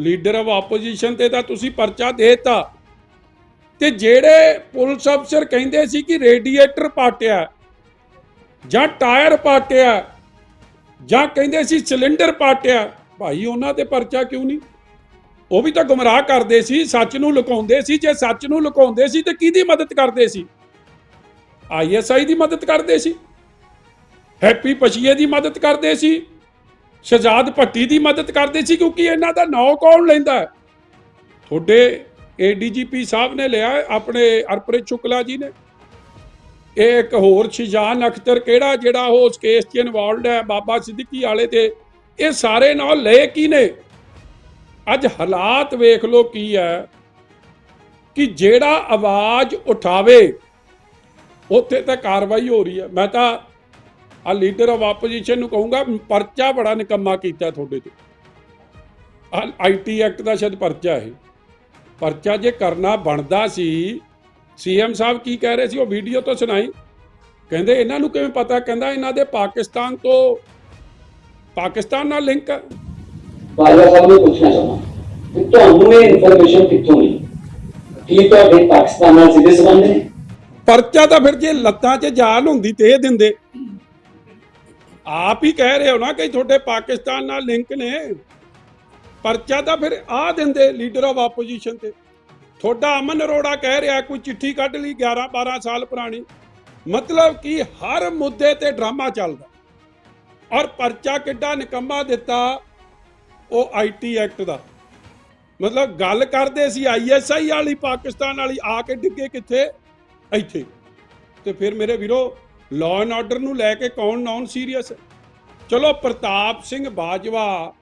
Leader of opposition ਤੇ ਤਾਂ ਤੁਸੀਂ ਪਰਚਾ ਦੇਤਾ। ਤੇ ਜਿਹੜੇ ਪੁਲਿਸ ਅਫਸਰ ਕਹਿੰਦੇ ਸੀ ਕਿ ਰੇਡੀਏਟਰ ਪਾਟਿਆ, ਜਾਂ ਟਾਇਰ ਪਾਟਿਆ, ਜਾਂ ਕਹਿੰਦੇ ਸੀ ਸਿਲੰਡਰ ਪਾਟਿਆ, ਭਾਈ ਉਹਨਾਂ ਤੇ ਪਰਚਾ ਕਿਉਂ ਨਹੀਂ? ਉਹ ਵੀ ਤਾਂ ਗੁੰਮਰਾਹ ਕਰਦੇ ਸੀ, ਸੱਚ ਨੂੰ ਲੁਕਾਉਂਦੇ ਸੀ, ਜੇ ਸੱਚ ਨੂੰ ਲੁਕਾਉਂਦੇ ਸੀ ਤੇ ਕਿਹਦੀ ਮਦਦ ਕਰਦੇ ਸੀ? ਆਈਐਸਆਈ ਦੀ ਮਦਦ ਕਰਦੇ ਸੀ। ਹੈਪੀ ਪਛੀਏ ਦੀ ਮਦਦ ਕਰਦੇ ਸੀ। ਸ਼ਹਜ਼ਾਦ ਭੱਟੀ ਦੀ ਮਦਦ ਕਰਦੇ ਸੀ ਕਿਉਂਕਿ ਇਹਨਾਂ ਦਾ ਨਾਂ ਕੌਣ ਲੈਂਦਾ ਹੈ? ਤੁਹਾਡੇ ਏਡੀਜੀਪੀ ਸਾਹਿਬ ਨੇ ਲਿਆ ਆਪਣੇ ਅਰਪ੍ਰੀਤ ਸ਼ੁਕਲਾ ਜੀ ਨੇ। ਇਹ ਇੱਕ ਹੋਰ ਸ਼ਿਜਾਨ ਅਖਤਰ ਕਿਹੜਾ ਜਿਹੜਾ ਉਹ ਉਸ ਕੇਸ 'ਚ ਇਨਵੋਲਡ ਹੈ, ਬਾਬਾ ਸਿੱਦਕੀ ਵਾਲੇ ਤੇ। ਇਹ ਸਾਰੇ ਨਾਲ ਲਏ ਕੀ ਨੇ? ਅੱਜ ਹਾਲਾਤ ਵੇਖ ਲਓ ਕੀ ਹੈ ਕਿ ਜਿਹੜਾ ਆਵਾਜ਼ ਉਠਾਵੇ, ਉੱਥੇ ਤਾਂ ਕਾਰਵਾਈ ਹੋ ਰਹੀ ਹੈ। ਮੈਂ ਤਾਂ ਆ ਲੀਡਰ ਆਫ ਆਪੋਜੀਸ਼ਨ ਨੂੰ ਕਹੂੰਗਾ ਪਰਚਾ ਬੜਾ ਨਿਕੰਮਾ ਕੀਤਾ ਤੁਹਾਡੇ ਤੇ। ਆਈਟੀ ਐਕਟ ਦਾ ਸ਼ਾਇਦ ਪਰਚਾ ਹੈ ਪਰਚਾ ਜੇ ਕਰਨਾ ਬਣਦਾ ਸੀ ਸੀਐਮ ਸਾਹਿਬ ਕੀ ਕਹਿ ਰਹੇ ਸੀ ਉਹ ਵੀਡੀਓ ਤੋਂ ਸੁਣਾਈ। ਕਹਿੰਦੇ ਇਹਨਾਂ ਨੂੰ ਕਿਵੇਂ ਪਤਾ ਕਹਿੰਦਾ ਇਹਨਾਂ ਦੇ ਪਾਕਿਸਤਾਨ ਤੋਂ ਪਾਕਿਸਤਾਨ ਨਾਲ ਲਿੰਕ ਹੈ ਬਾਜਵਾ ਸਾਹਿਬ ਨੂੰ ਪੁੱਛਣਾ ਚਾਹੁੰਦਾ ਕਿ ਤੁਹਾਨੂੰ ਇਹ ਇਨਫੋਰਮੇਸ਼ਨ ਕਿੱਥੋਂ ਮਿਲੀ? ਕੀ ਤੁਹਾਡੇ ਪਾਕਿਸਤਾਨ ਨਾਲ ਸਿੱਧੇ ਸੰਬੰਧ ਨੇ? ਪਰਚਾ ਤਾਂ ਫਿਰ ਜੇ ਲੱਤਾਂ 'ਚ ਜਾਨ ਹੁੰਦੀ ਤੇ ਇਹ ਦਿੰਦੇ। ਆਪ ਹੀ ਕਹਿ ਰਹੇ ਹੋ ਨਾ ਕਿ ਤੁਹਾਡੇ ਪਾਕਿਸਤਾਨ ਨਾਲ ਲਿੰਕ ਨੇ। ਪਰਚਾ ਤਾਂ ਫਿਰ ਆ ਦਿੰਦੇ ਲੀਡਰ ਆਫ ਆਪੋਜੀਸ਼ਨ ਤੇ। ਤੁਹਾਡਾ ਅਮਨ ਅਰੋੜਾ ਕਹਿ ਰਿਹਾ ਕੋਈ ਚਿੱਠੀ ਕੱਢ ਲਈ 11 12 ਸਾਲ ਪੁਰਾਣੀ। ਮਤਲਬ ਕਿ ਹਰ ਮੁੱਦੇ ਤੇ ਡਰਾਮਾ ਚੱਲਦਾ। ਔਰ ਪਰਚਾ ਕਿੱਡਾ ਨਿਕੰਮਾ ਦਿੱਤਾ ਉਹ ਆਈਟੀ ਐਕਟ ਦਾ। ਮਤਲਬ ਗੱਲ ਕਰਦੇ ਸੀ ਆਈਐਸਆਈ ਵਾਲੀ ਪਾਕਿਸਤਾਨ ਵਾਲੀ, ਆ ਕੇ ਡਿੱਗੇ ਕਿੱਥੇ? ਇੱਥੇ। ਤੇ ਫਿਰ ਮੇਰੇ ਵੀਰੋ ਲਾਅ ਐਂਡ ਆਰਡਰ ਨੂੰ ਲੈ ਕੇ ਕੌਣ ਨਾਨ ਸੀਰੀਅਸ ਚਲੋ ਪ੍ਰਤਾਪ ਸਿੰਘ ਬਾਜਵਾ,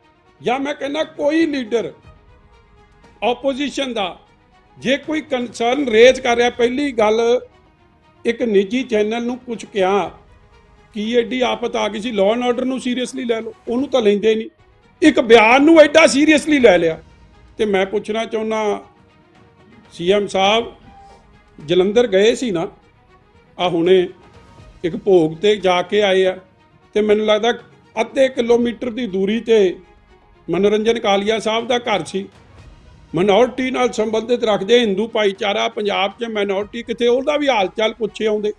ਜਾਂ ਮੈਂ ਕਹਿੰਦਾ ਕੋਈ ਲੀਡਰ ਆਪੋਜੀਸ਼ਨ ਦਾ, ਜੇ ਕੋਈ ਕੰਸਰਨ ਰੇਜ਼ ਕਰ ਰਿਹਾ, ਪਹਿਲੀ ਗੱਲ ਇੱਕ ਨਿੱਜੀ ਚੈਨਲ ਨੂੰ ਪੁੱਛ ਕਿਹਾ ਕੀ ਐਡੀ ਆਫਤ ਆ ਗਈ ਸੀ? ਲਾਅ ਐਂਡ ਆਰਡਰ ਨੂੰ ਸੀਰੀਅਸਲੀ ਲੈ ਲਓ। ਉਹਨੂੰ ਤਾਂ ਲੈਂਦੇ ਨਹੀਂ। ਇੱਕ ਬਿਆਨ ਨੂੰ ਐਡਾ ਸੀਰੀਅਸਲੀ ਲੈ ਲਿਆ। ਤੇ ਮੈਂ ਪੁੱਛਣਾ ਚਾਹੁੰਦਾ, ਸੀਐਮ ਸਾਹਿਬ, ਜਲੰਧਰ ਗਏ ਸੀ ਨਾ? ਆ ਹੁਣੇ ਇੱਕ ਭੋਗ ਤੇ ਜਾ ਕੇ ਆਏ ਆ। ਤੇ ਮੈਨੂੰ ਲੱਗਦਾ ਅੱਧੇ ਕਿਲੋਮੀਟਰ ਦੀ ਦੂਰੀ ਤੇ ਮਨੋਰੰਜਨ ਕਾਲੀਆ ਸਾਹਿਬ ਦਾ ਘਰ ਸੀ। ਮਿਨੋਰਟੀ ਨਾਲ ਸੰਬੰਧਿਤ ਰੱਖਦੇ ਹਿੰਦੂ ਭਾਈਚਾਰਾ ਪੰਜਾਬ 'ਚ ਮਿਨੋਰਟੀ ਕਿਤੇ ਉਹਦਾ ਵੀ ਹਾਲ ਚਾਲ ਪੁੱਛੇ ਆਉਂਦੇ।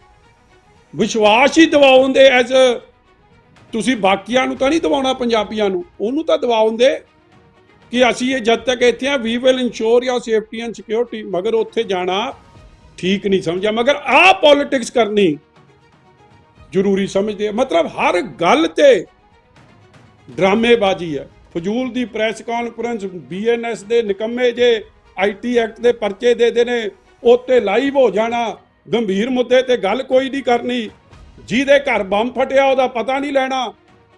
ਵਿਸ਼ਵਾਸ ਹੀ ਦਿਵਾਉਂਦੇ ਐਜ਼ ਤੁਸੀਂ ਬਾਕੀਆਂ ਨੂੰ ਤਾਂ ਨਹੀਂ ਦਿਵਾਉਣਾ ਪੰਜਾਬੀਆਂ ਨੂੰ, ਉਹਨੂੰ ਤਾਂ ਦਿਵਾਉਂਦੇ ਕਿ ਅਸੀਂ ਇਹ ਜਦ ਤੱਕ ਇੱਥੇ ਆ ਵੀ ਵਿਲ ਇਨਸ਼ੋਰ ਯਾ ਸੇਫਟੀ ਐਂਡ ਸਿਕਿਉਰਿਟੀ ਮਗਰ ਉੱਥੇ ਜਾਣਾ ਠੀਕ ਨਹੀਂ ਸਮਝਿਆ। ਮਗਰ ਆਹ ਪੋਲਿਟਿਕਸ ਕਰਨੀ ਜ਼ਰੂਰੀ ਸਮਝਦੇ ਆ। ਮਤਲਬ ਹਰ ਗੱਲ ਤੇ ਡਰਾਮੇਬਾਜ਼ੀ ਹੈ ਫਜ਼ੂਲ ਦੀ ਪ੍ਰੈਸ ਕਾਨਫਰੰਸ ਬੀਐਨਐਸ ਦੇ ਨਿਕੰਮੇ ਜੇ ਆਈਟੀ ਐਕਟ ਦੇ ਪਰਚੇ ਦੇ ਦੇ ਨੇ ਉੱਤੇ ਲਾਈਵ ਹੋ ਜਾਣਾ, ਗੰਭੀਰ ਮੁੱਦੇ ਤੇ ਗੱਲ ਕੋਈ ਨਹੀਂ ਕਰਨੀ। ਜਿਹਦੇ ਘਰ ਬੰਬ ਫਟਿਆ, ਉਹਦਾ ਪਤਾ ਨਹੀਂ ਲੈਣਾ।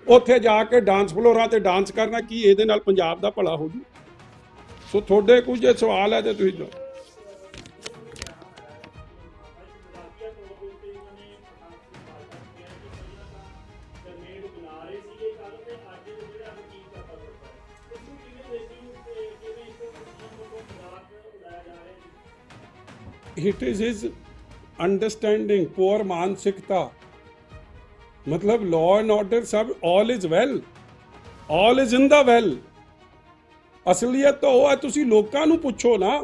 ਉੱਥੇ ਜਾ ਕੇ ਡਾਂਸ ਫਲੋਰਾਂ ਤੇ ਡਾਂਸ ਕਰਨਾ, ਕੀ ਇਹਦੇ ਨਾਲ ਪੰਜਾਬ ਦਾ ਭਲਾ ਹੋ ਜੂ? ਸੋ ਤੁਹਾਡੇ ਕੁਝ ਸਵਾਲ ਹੈ ਤੇ ਤੁਸੀਂ it is his understanding, poor ਮਾਨਸਿਕਤਾ ਮਤਲਬ law and order ਸਭ all is well. All is in the well. ਅਸਲੀਅਤ ਤਾਂ ਉਹ ਹੈ ਤੁਸੀਂ ਲੋਕਾਂ ਨੂੰ ਪੁੱਛੋ ਨਾ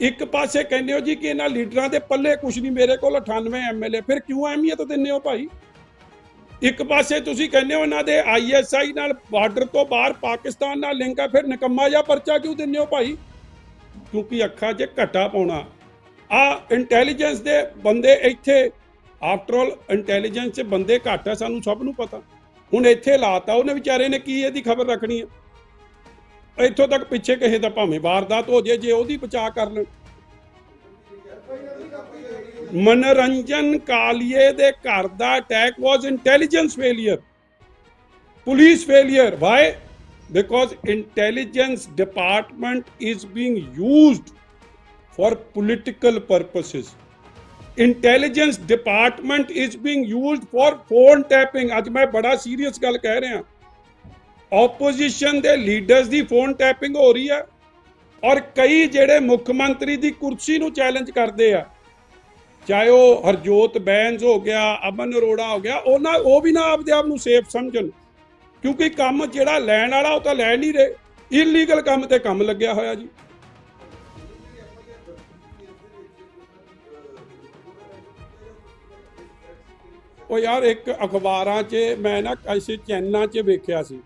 ਇੱਕ ਪਾਸੇ ਕਹਿੰਦੇ ਹੋ ਜੀ ਕਿ ਇਹਨਾਂ ਲੀਡਰਾਂ ਦੇ ਪੱਲੇ ਕੁਝ ਨਹੀਂ ਮੇਰੇ ਕੋਲ 98 ਐਮਐਲਏ ਫਿਰ ਕਿਉਂ ਅਹਿਮੀਅਤ ਦਿੰਦੇ ਹੋ ਭਾਈ ਇੱਕ ਪਾਸੇ ਤੁਸੀਂ ਕਹਿੰਦੇ ਹੋ ਇਹਨਾਂ ਦੇ ਆਈਐਸਆਈ ਨਾਲ ਬਾਰਡਰ ਤੋਂ ਬਾਹਰ ਪਾਕਿਸਤਾਨ ਨਾਲ ਲਿੰਕ ਹੈ ਫਿਰ ਨਿਕੰਮਾ ਜਿਹਾ ਪਰਚਾ ਕਿਉਂ ਦਿੰਦੇ ਹੋ ਭਾਈ ਕਿਉਂਕਿ ਅੱਖਾਂ 'ਚ ਘਟਾ ਪਾਉਣਾ ਆ ਇੰਟੈਲੀਜੈਂਸ ਦੇ ਬੰਦੇ ਇੱਥੇ ਆਫਟਰ ਆਲ ਇੰਟੈਲੀਜੈਂਸ 'ਚ ਬੰਦੇ ਘੱਟ ਆ, ਸਾਨੂੰ ਸਭ ਨੂੰ ਪਤਾ। ਹੁਣ ਇੱਥੇ ਲਾਤਾ, ਉਹਨੇ ਵਿਚਾਰੇ ਨੇ ਕੀ ਇਹਦੀ ਖਬਰ ਰੱਖਣੀ ਹੈ ਇੱਥੋਂ ਤੱਕ ਪਿੱਛੇ ਕਿਸੇ ਦਾ ਭਾਵੇਂ ਵਾਰਦਾਤ ਹੋ ਜੇ ਜੇ ਉਹਦੀ ਬਚਾਅ ਕਰ ਲੈਣ ਮਨੋਰੰਜਨ ਕਾਲੀਏ ਦੇ ਘਰ ਦਾ attack was intelligence failure police failure. Why? Because intelligence department is being used for political purposes. Intelligence department is being used for phone tapping ਅੱਜ ਮੈਂ ਬੜਾ ਸੀਰੀਅਸ ਗੱਲ ਕਹਿ ਰਿਹਾ ਆਪੋਜੀਸ਼ਨ ਦੇ ਲੀਡਰਸ ਦੀ ਫੋਨ ਟੈਪਿੰਗ ਹੋ ਰਹੀ ਹੈ ਔਰ ਕਈ ਜਿਹੜੇ ਮੁੱਖ ਮੰਤਰੀ ਦੀ ਕੁਰਸੀ ਨੂੰ ਚੈਲੰਜ ਕਰਦੇ ਆ। ਚਾਹੇ ਉਹ ਹਰਜੋਤ ਬੈਂਸ ਹੋ ਗਿਆ, ਅਮਨ ਅਰੋੜਾ ਹੋ ਗਿਆ, ਉਹਨਾਂ ਉਹ ਵੀ ਨਾ ਆਪਦੇ ਆਪ ਨੂੰ ਸੇਫ ਸਮਝਣ। ਕਿਉਂਕਿ ਕੰਮ ਜਿਹੜਾ ਲੈਣ ਵਾਲਾ ਉਹ ਤਾਂ ਲੈ ਨਹੀਂ ਰਹੇ। ਇਲੀਗਲ ਕੰਮ ਤੇ ਕੰਮ ਲੱਗਿਆ ਹੋਇਆ ਜੀ। ਉਹ ਯਾਰ ਇੱਕ ਅਖਬਾਰਾਂ 'ਚ ਮੈਂ ਨਾ ਕਿਸੇ ਚੈਨਲਾਂ 'ਚ ਵੇਖਿਆ ਸੀ।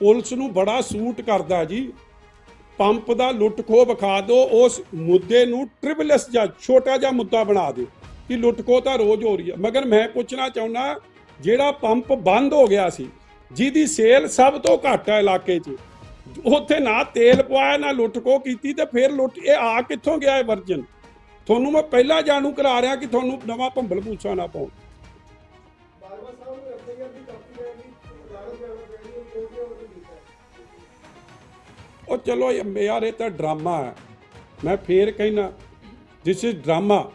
ਪੁਲਿਸ ਨੂੰ ਬੜਾ ਸੂਟ ਕਰਦਾ ਜੀ। ਪੰਪ ਦਾ ਲੁੱਟ ਖੋਹ ਵਿਖਾ ਦਿਓ, ਉਸ ਮੁੱਦੇ ਨੂੰ ਟ੍ਰਿਬਲਸ ਜਾਂ ਛੋਟਾ ਜਿਹਾ ਮੁੱਦਾ ਬਣਾ ਦਿਓ ਕਿ ਲੁੱਟ ਖੋਹ ਤਾਂ ਰੋਜ਼ ਹੋ ਰਹੀ ਹੈ। ਮਗਰ ਮੈਂ ਪੁੱਛਣਾ ਚਾਹੁੰਦਾ, ਜਿਹੜਾ ਪੰਪ ਬੰਦ ਹੋ ਗਿਆ ਸੀ, ਜਿਹਦੀ ਸੇਲ ਸਭ ਤੋਂ ਘੱਟ ਹੈ ਇਲਾਕੇ 'ਚ, ਉੱਥੇ ਨਾ ਤੇਲ ਪਵਾਇਆ ਨਾ ਲੁੱਟ ਖੋਹ ਕੀਤੀ ਤੇ ਫਿਰ ਲੁੱਟ, ਇਹ ਆ ਕਿੱਥੋਂ ਗਿਆ ਹੈ ਵਰਜਨ? ਤੁਹਾਨੂੰ ਮੈਂ ਪਹਿਲਾਂ ਜਾਣੂ ਕਰਾ ਰਿਹਾ ਕਿ ਤੁਹਾਨੂੰ ਨਵਾਂ ਭੰਬਲ ਪੂਸਾ ਨਾ ਪਾਉਣ। ਉਹ ਚਲੋ ਯਾਰ ਇਹ ਤਾਂ ਡਰਾਮਾ ਹੈ। ਮੈਂ ਫੇਰ ਕਹਿਣਾ ਥਿਸ ਇਜ਼ ਡਰਾਮਾ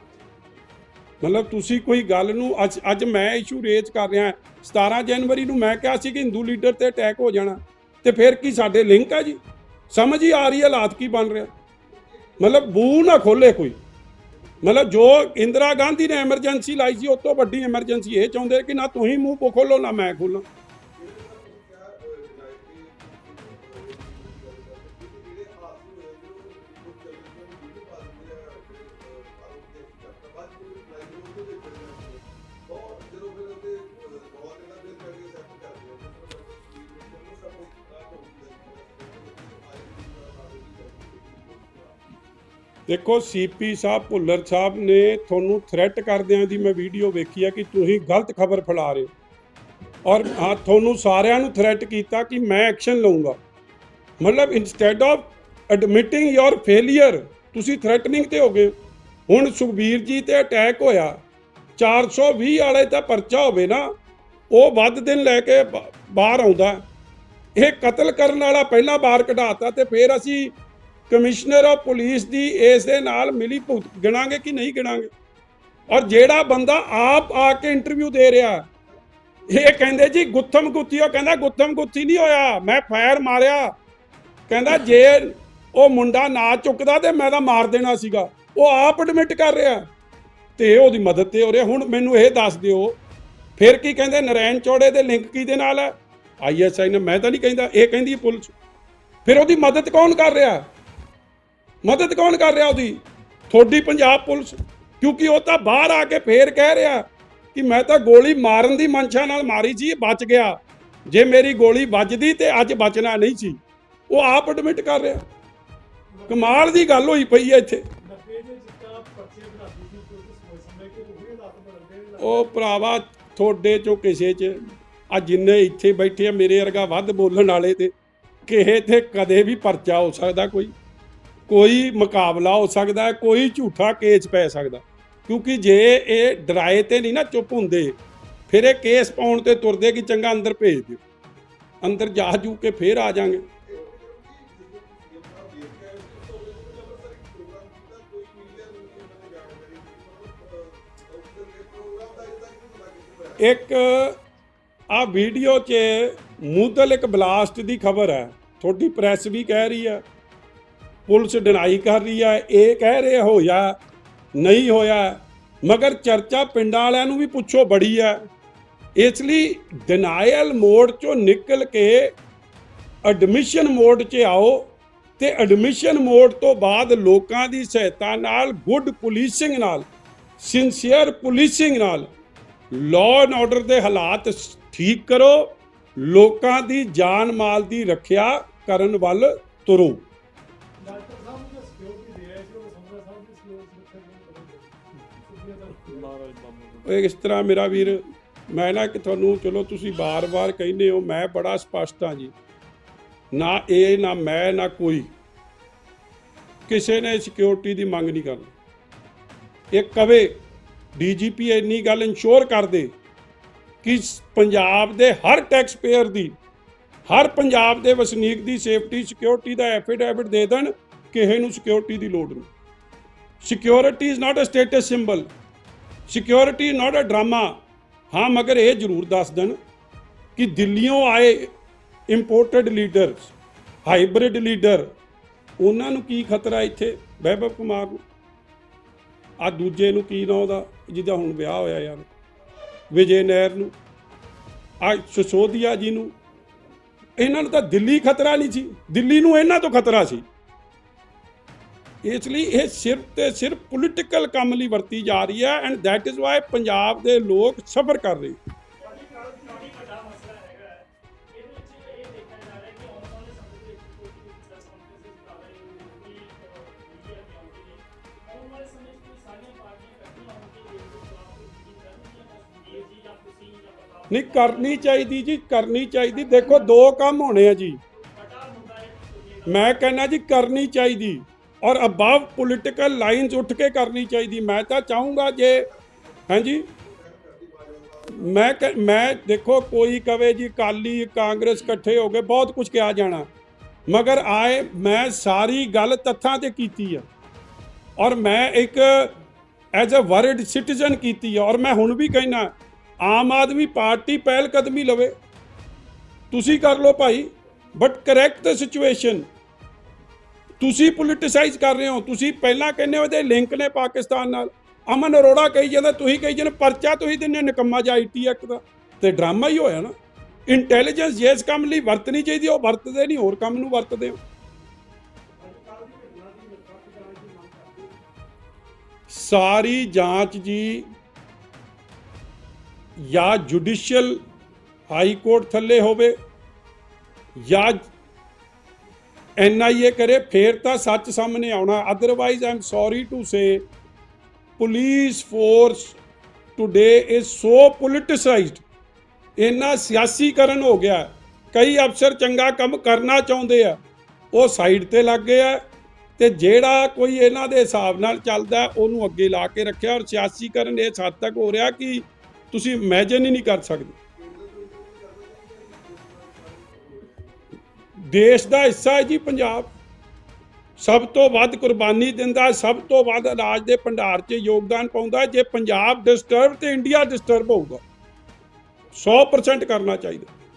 ਮਤਲਬ ਤੁਸੀਂ ਕੋਈ ਗੱਲ ਨੂੰ ਅੱਜ ਅੱਜ ਮੈਂ ਇਸ਼ੂ ਰੇਜ਼ ਕਰ ਰਿਹਾ 17 ਜਨਵਰੀ ਨੂੰ ਮੈਂ ਕਿਹਾ ਸੀ ਕਿ ਹਿੰਦੂ ਲੀਡਰ ਤੇ ਅਟੈਕ ਹੋ ਜਾਣਾ। ਤੇ ਫਿਰ ਕੀ ਸਾਡੇ ਲਿੰਕ ਆ ਜੀ? ਸਮਝ ਹੀ ਆ ਰਹੀ ਹੈ ਹਾਲਾਤ ਕੀ ਬਣ ਰਿਹਾ। ਮਤਲਬ ਬੂ ਨਾ ਖੋਲੇ ਕੋਈ। ਮਤਲਬ ਜੋ ਇੰਦਰਾ ਗਾਂਧੀ ਨੇ ਐਮਰਜੈਂਸੀ ਲਾਈ ਸੀ ਉਸ ਤੋਂ ਵੱਡੀ ਐਮਰਜੈਂਸੀ ਇਹ ਚਾਹੁੰਦੇ ਕਿ ਨਾ ਤੁਸੀਂ ਮੂੰਹ ਖੋਲੋ, ਨਾ ਮੈਂ ਖੋਲਾਂ। ਦੇਖੋ ਸੀਪੀ ਸਾਹਿਬ, ਭੁੱਲਰ ਸਾਹਿਬ ਨੇ ਤੁਹਾਨੂੰ ਥ੍ਰੈਟ ਕਰਦਿਆਂ ਦੀ ਮੈਂ ਵੀਡੀਓ ਵੇਖੀ ਹੈ ਕਿ ਤੁਸੀਂ ਗਲਤ ਖਬਰ ਫੈਲਾ ਰਹੇ ਹੋ। ਔਰ ਹਾਂ, ਤੁਹਾਨੂੰ ਸਾਰਿਆਂ ਨੂੰ ਥ੍ਰੈਟ ਕੀਤਾ ਕਿ ਮੈਂ ਐਕਸ਼ਨ ਲਵਾਂਗਾ ਮਤਲਬ instead of admitting your failure ਤੁਸੀਂ ਥ੍ਰੈਟਨਿੰਗ ਤੇ ਹੋ ਗਏ ਹੁਣ ਸੁਖਬੀਰ ਜੀ ਤੇ ਅਟੈਕ ਹੋਇਆ। 420 ਵਾਲੇ ਤਾਂ ਪਰਚਾ ਹੋਵੇ ਨਾ, ਉਹ ਵੱਧ ਦਿਨ ਲੈ ਕੇ ਬਾਹਰ ਆਉਂਦਾ। ਇਹ ਕਤਲ ਕਰਨ ਵਾਲਾ ਪਹਿਲਾਂ ਬਾਹਰ ਕਢਾਤਾ ਤੇ ਫਿਰ ਅਸੀਂ ਕਮਿਸ਼ਨਰ ਆਫ ਪੁਲਿਸ ਦੀ ਇਸ ਦੇ ਨਾਲ ਮਿਲੀ ਭੁਗਤ, ਗਿਣਾਂਗੇ ਕਿ ਨਹੀਂ ਗਿਣਾਂਗੇ? ਔਰ ਜਿਹੜਾ ਬੰਦਾ ਆਪ ਆ ਕੇ ਇੰਟਰਵਿਊ ਦੇ ਰਿਹਾ, ਇਹ ਕਹਿੰਦੇ ਜੀ ਗੁੱਥਮ ਗੁੱਥੀ, ਉਹ ਕਹਿੰਦਾ ਗੁੱਥਮ ਗੁੱਥੀ ਨਹੀਂ ਹੋਇਆ, ਮੈਂ ਫਾਇਰ ਮਾਰਿਆ। ਕਹਿੰਦਾ ਜੇ ਉਹ ਮੁੰਡਾ ਨਾ ਚੁੱਕਦਾ ਤੇ ਮੈਂ ਤਾਂ ਮਾਰ ਦੇਣਾ ਸੀਗਾ। ਉਹ ਆਪ ਐਡਮਿਟ ਕਰ ਰਿਹਾ। ਤੇ ਉਹਦੀ ਮਦਦ ਤੇ ਹੋ ਰਿਹਾ। ਹੁਣ ਮੈਨੂੰ ਇਹ ਦੱਸ ਦਿਓ, ਫਿਰ ਕੀ ਕਹਿੰਦੇ ਨਰੈਣ ਚੌੜੇ ਦੇ ਲਿੰਕ ਕਿਹਦੇ ਨਾਲ ਹੈ? ਆਈਐਸਆਈ ਨੇ, ਮੈਂ ਤਾਂ ਨਹੀਂ ਕਹਿੰਦਾ, ਇਹ ਕਹਿੰਦੀ ਪੁਲਿਸ। ਫਿਰ ਉਹਦੀ ਮਦਦ ਕੌਣ ਕਰ ਰਿਹਾ? ਮਦਦ ਕੌਣ ਕਰ ਰਿਹਾ ਉਹਦੀ? ਥੋੜੀ ਪੰਜਾਬ ਪੁਲਿਸ। ਕਿਉਂਕਿ ਉਹ ਤਾਂ ਬਾਹਰ ਆ ਕੇ ਫੇਰ ਕਹਿ ਰਿਹਾ ਕਿ ਮੈਂ ਤਾਂ ਗੋਲੀ ਮਾਰਨ ਦੀ ਮਨਸ਼ਾ ਨਾਲ ਮਾਰੀ ਸੀ ਬਚ ਗਿਆ। ਜੇ ਮੇਰੀ ਗੋਲੀ ਵੱਜਦੀ ਤੇ ਅੱਜ ਬਚਣਾ ਨਹੀਂ ਸੀ। ਉਹ ਆਪ ਐਡਮਿਟ ਕਰ ਰਿਹਾ। ਕਮਾਲ ਦੀ ਗੱਲ ਹੋਈ ਪਈ ਹੈ ਇੱਥੇ। ਉਹ ਭਰਾਵਾ ਥੋੜੇ ਚੋਂ ਕਿਸੇ ਚ ਆ ਜਿੰਨੇ ਇੱਥੇ ਬੈਠੇ ਆ, ਮੇਰੇ ਵਰਗਾ ਵੱਧ ਬੋਲਣ ਵਾਲੇ ਤੇ ਕਿਸੇ ਤੇ ਕਦੇ ਵੀ ਪਰਚਾ ਹੋ ਸਕਦਾ ਕੋਈ। ਕੋਈ ਮੁਕਾਬਲਾ ਹੋ ਸਕਦਾ ਹੈ, ਕੋਈ ਝੂਠਾ ਕੇਸ ਪੈ ਸਕਦਾ ਕਿਉਂਕਿ ਜੇ ਇਹ ਡਰਾਏ ਤੇ ਨਹੀਂ ਨਾ ਚੁੱਪ ਹੁੰਦੇ ਫਿਰ ਇਹ ਕੇਸ ਪਾਉਣ ਤੇ ਤੁਰਦੇ ਕਿ ਚੰਗਾ ਅੰਦਰ ਭੇਜ ਦਿਓ। ਅੰਦਰ ਜਾ ਜੂ ਕੇ ਫੇਰ ਆ ਜਾਾਂਗੇ। ਇੱਕ ਆ ਵੀਡੀਓ 'ਚ ਮੂਦਲ ਇੱਕ ਬਲਾਸਟ ਦੀ ਖਬਰ ਹੈ। ਤੁਹਾਡੀ ਪ੍ਰੈਸ ਵੀ ਕਹਿ ਰਹੀ ਹੈ। ਪੁਲਿਸ ਡਿਨਾਈ ਕਰ ਰਹੀ ਹੈ ਇਹ ਕਹਿ ਰਹੇ ਹੋਇਆ, ਨਹੀਂ ਹੋਇਆ, ਮਗਰ ਚਰਚਾ ਪਿੰਡਾਂ ਵਾਲਿਆਂ ਨੂੰ ਵੀ ਪੁੱਛੋ ਬੜੀ ਹੈ ਇਸ ਲਈ ਡਿਨਾਇਲ ਮੋਡ ਚੋਂ ਨਿਕਲ ਕੇ ਐਡਮਿਸ਼ਨ ਮੋਡ 'ਚ ਆਓ ਤੇ ਐਡਮਿਸ਼ਨ ਮੋਡ ਤੋਂ ਬਾਅਦ ਲੋਕਾਂ ਦੀ ਸਹਾਇਤਾ ਨਾਲ ਗੁੱਡ ਪੁਲਿਸਿੰਗ ਨਾਲ ਸਿੰਸੀਅਰ ਪੁਲਿਸਿੰਗ ਨਾਲ ਲਾਅ ਐਂਡ ਆਰਡਰ ਦੇ ਹਾਲਾਤ ਠੀਕ ਕਰੋ, ਲੋਕਾਂ ਦੀ ਜਾਨ ਮਾਲ ਦੀ ਰੱਖਿਆ ਕਰਨ ਵੱਲ ਤੁਰੋ। ਇਸ ਤਰ੍ਹਾਂ ਮੇਰਾ ਵੀਰ, ਮੈਂ ਨਾ ਕਿ ਤੁਹਾਨੂੰ, ਚਲੋ ਤੁਸੀਂ ਬਾਰ-ਬਾਰ ਕਹਿੰਦੇ ਹੋ, ਮੈਂ ਬੜਾ ਸਪਸ਼ਟ ਹਾਂ ਜੀ। ਨਾ ਇਹ ਨਾ ਮੈਂ, ਨਾ ਕੋਈ। ਕਿਸੇ ਨੇ ਸਿਕਿਉਰਿਟੀ ਦੀ ਮੰਗ ਨਹੀਂ ਕਰਨੀ। ਇਹ ਕਵੇ ਡੀਜੀਪੀ ਇੰਨੀ ਗੱਲ ਇੰਸ਼ੋਰ ਕਰ ਦੇ ਕਿ ਪੰਜਾਬ ਦੇ ਹਰ ਟੈਕਸ ਪੇਅਰ ਦੀ, ਹਰ ਪੰਜਾਬ ਦੇ ਵਸਨੀਕ ਦੀ ਸੇਫਟੀ ਸਿਕਿਉਰਿਟੀ ਦਾ ਐਫੀਡੈਵਿਟ ਦੇ ਦੇਣ, ਕਿਸੇ ਨੂੰ ਸਿਕਿਉਰਿਟੀ ਦੀ ਲੋੜ ਨਹੀਂ। Security is not a status symbol security not a drama ਹਾਂ, ਮਗਰ ਇਹ ਜ਼ਰੂਰ ਦੱਸ ਦੇਣ ਕਿ ਦਿੱਲੀੋਂ ਆਏ ਇੰਪੋਰਟਡ ਲੀਡਰਸ ਹਾਈਬ੍ਰਿਡ ਲੀਡਰ ਉਹਨਾਂ ਨੂੰ ਕੀ ਖਤਰਾ ਇੱਥੇ? ਵੈਭਵ ਕੁਮਾਰ ਨੂੰ। ਆ ਦੂਜੇ ਨੂੰ ਕੀ ਨਾਂ ਉਹਦਾ, ਜਿਹਦਾ ਹੁਣ ਵਿਆਹ ਹੋਇਆ ਯਾਰ? ਵਿਜੇ ਨਹਿਰ ਨੂੰ। ਆ ਸਸੋਦੀਆ ਜੀ ਨੂੰ। ਇਹਨਾਂ ਨੂੰ ਤਾਂ ਦਿੱਲੀ ਖਤਰਾ ਨਹੀਂ ਸੀ। ਦਿੱਲੀ ਨੂੰ ਇਹਨਾਂ ਤੋਂ ਖਤਰਾ ਸੀ। ਇਸ ਲਈ ਇਹ ਸਿਰਫ ਤੇ ਸਿਰਫ ਪੋਲੀਟੀਕਲ ਕੰਮ ਲਈ ਵਰਤੀ ਜਾ ਰਹੀ ਹੈ and that is why Punjab ਦੇ ਲੋਕ ਸਫਰ ਕਰ ਰਹੇ ਨਹੀਂ, ਕਰਨੀ ਚਾਹੀਦੀ ਜੀ, ਕਰਨੀ ਚਾਹੀਦੀ। ਦੇਖੋ, ਦੋ ਕੰਮ ਹੋਣੇ ਆ ਜੀ। ਮੈਂ ਕਹਿੰਦਾ ਜੀ, ਕਰਨੀ ਚਾਹੀਦੀ। ਔਰ ਅਬਵ ਪੋਲੀਟੀਕਲ ਲਾਈਨਸ ਉੱਠ ਕੇ ਕਰਨੀ ਚਾਹੀਦੀ। ਮੈਂ ਤਾਂ ਚਾਹੂੰਗਾ ਜੇ, ਹਾਂਜੀ? ਮੈਂ ਕਹਿ- ਮੈਂ ਦੇਖੋ, ਕੋਈ ਕਵੇ ਜੀ ਕਾਲੀ ਕਾਂਗਰਸ ਇਕੱਠੇ ਹੋ ਗਏ, ਬਹੁਤ ਕੁਝ ਕਿਹਾ ਜਾਣਾ। ਮਗਰ ਆਏ, ਮੈਂ ਸਾਰੀ ਗੱਲ ਤੱਥਾਂ ਤੇ ਕੀਤੀ ਆ। ਔਰ ਮੈਂ ਇੱਕ ਐਜ਼ ਅ ਵਰਡ ਸਿਟੀਜ਼ਨ ਕੀਤੀ ਆ। ਔਰ ਮੈਂ ਹੁਣ ਵੀ ਕਹਿਣਾ ਆਮ ਆਦਮੀ ਪਾਰਟੀ ਪਹਿਲ ਕਦਮੀ ਲਵੇ। ਤੁਸੀਂ ਕਰ ਲਓ ਭਾਈ ਬਟ ਕਰੈਕਟ ਦ ਸਿਚੁਏਸ਼ਨ ਤੁਸੀਂ ਪੋਲਿਟਿਸਾਈਜ਼ ਕਰ ਰਹੇ ਹੋ। ਤੁਸੀਂ ਪਹਿਲਾਂ ਕਹਿੰਦੇ ਹੋ ਇਹਦੇ ਲਿੰਕ ਨੇ ਪਾਕਿਸਤਾਨ ਨਾਲ। ਅਮਨ ਅਰੋੜਾ ਕਹੀ ਜਾਂਦਾ, ਤੁਸੀਂ ਕਹੀ ਜਾਂਦੇ, ਪਰਚਾ ਤੁਸੀਂ ਦਿੰਦੇ ਨਿਕੰਮਾ ਜਾਂ ਆਈਟੀ ਐਕਟ ਦਾ। ਤੇ ਡਰਾਮਾ ਹੀ ਹੋਇਆ ਨਾ। ਇੰਟੈਲੀਜੈਂਸ ਜਿਸ ਕੰਮ ਲਈ ਵਰਤਣੀ ਚਾਹੀਦੀ, ਉਹ ਵਰਤਦੇ ਨਹੀਂ, ਹੋਰ ਕੰਮ ਨੂੰ ਵਰਤਦੇ ਹੋ। ਸਾਰੀ ਜਾਂਚ ਜੀ ਜਾਂ ਜੁਡੀਸ਼ੀਅਲ ਹਾਈ ਕੋਰਟ ਥੱਲੇ ਹੋਵੇ ਜਾਂ ਐਨਆਈਏ ਕਰੇ, ਫੇਰ ਤਾਂ ਸੱਚ ਸਾਹਮਣੇ ਆਉਣਾ। Otherwise I'm sorry to say police force today is so politicised ਇੰਨਾ ਸਿਆਸੀਕਰਨ ਹੋ ਗਿਆ। ਕਈ ਅਫਸਰ ਚੰਗਾ ਕੰਮ ਕਰਨਾ ਚਾਹੁੰਦੇ ਆ। ਉਹ ਸਾਈਡ ਤੇ ਲੱਗ ਗਏ ਆ ਤੇ ਜਿਹੜਾ ਕੋਈ ਇਹਨਾਂ ਦੇ ਹਿਸਾਬ ਨਾਲ ਚੱਲਦਾ, ਉਹਨੂੰ ਅੱਗੇ ਲਾ ਕੇ ਰੱਖਿਆ। ਔਰ ਸਿਆਸੀਕਰਨ ਇਸ ਹੱਦ ਤੱਕ ਹੋ ਰਿਹਾ ਕਿ ਤੁਸੀਂ ਇਮੇਜਿਨ ਹੀ ਨਹੀਂ ਕਰ ਸਕਦੇ। ਦੇਸ਼ ਦਾ ਹਿੱਸਾ ਹੈ ਜੀ ਪੰਜਾਬ। ਸਭ ਤੋਂ ਵੱਧ ਕੁਰਬਾਨੀ ਦਿੰਦਾ ਸਭ ਤੋਂ ਵੱਧ ਰਾਜ ਦੇ ਭੰਡਾਰ 'ਚ ਯੋਗਦਾਨ ਪਾਉਂਦਾ ਜੇ ਪੰਜਾਬ ਡਿਸਟਰਬ ਤੇ ਇੰਡੀਆ ਡਿਸਟਰਬ ਹੋਊਗਾ 100% ਕਰਨਾ ਚਾਹੀਦਾ।